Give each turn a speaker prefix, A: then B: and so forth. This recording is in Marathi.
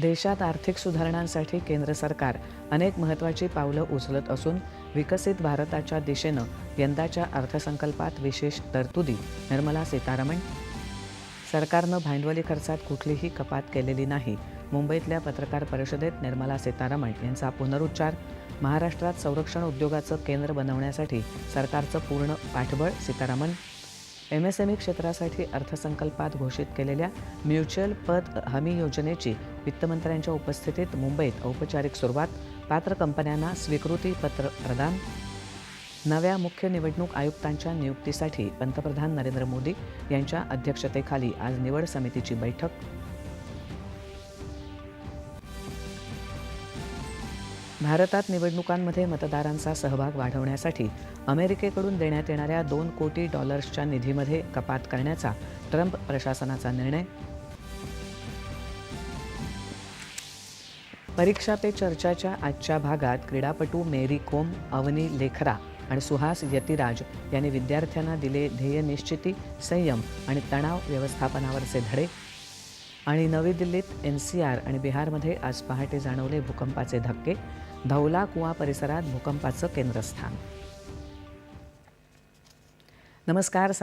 A: देशात आर्थिक सुधारणांसाठी केंद्र सरकार अनेक महत्त्वाची पावलं उचलत असून विकसित भारताच्या दिशेनं यंदाच्या अर्थसंकल्पात विशेष तरतुदी. निर्मला सीतारामन. सरकारनं भांडवली खर्चात कुठलीही कपात केलेली नाही. मुंबईतल्या पत्रकार परिषदेत निर्मला सीतारामन यांचा पुनरुच्चार. महाराष्ट्रात संरक्षण उद्योगाचं केंद्र बनवण्यासाठी सरकारचं पूर्ण पाठबळ Sitharaman. M S M E क्षेत्रासाठी अर्थसंकल्पात घोषित केलेल्या म्युच्युअल पत हमी योजनेची वित्तमंत्र्यांच्या उपस्थितीत मुंबईत औपचारिक सुरुवात पात्र कंपन्यांना स्वीकृती पत्र प्रदान नव्या मुख्य निवडणूक आयुक्तांच्या नियुक्तीसाठी पंतप्रधान नरेंद्र मोदी यांच्या अध्यक्षतेखाली आज निवड समितीची बैठक भारतात निवडणुकांमध्ये मतदारांचा सहभाग वाढवण्यासाठी अमेरिकेकडून देण्यात येणाऱ्या दोन कोटी डॉलर्सच्या निधीमध्ये कपात करण्याचा ट्रम्प प्रशासनाचा निर्णय. परीक्षा पे चर्चाच्या आजच्या भागात क्रीडापटू मेरी कोम अवनी लेखरा आणि सुहास यतिराज यांनी विद्यार्थ्यांना दिले ध्येय निश्चिती संयम आणि तणाव व्यवस्थापनावरचे धडे. आणि नवी दिल्लीत एन सी आर आणि बिहारमध्ये आज पहाटे जाणवले भूकंपाचे धक्के. धौला कुआ परिसरात भूकंपाचं केंद्रस्थान. नमस्कार साडे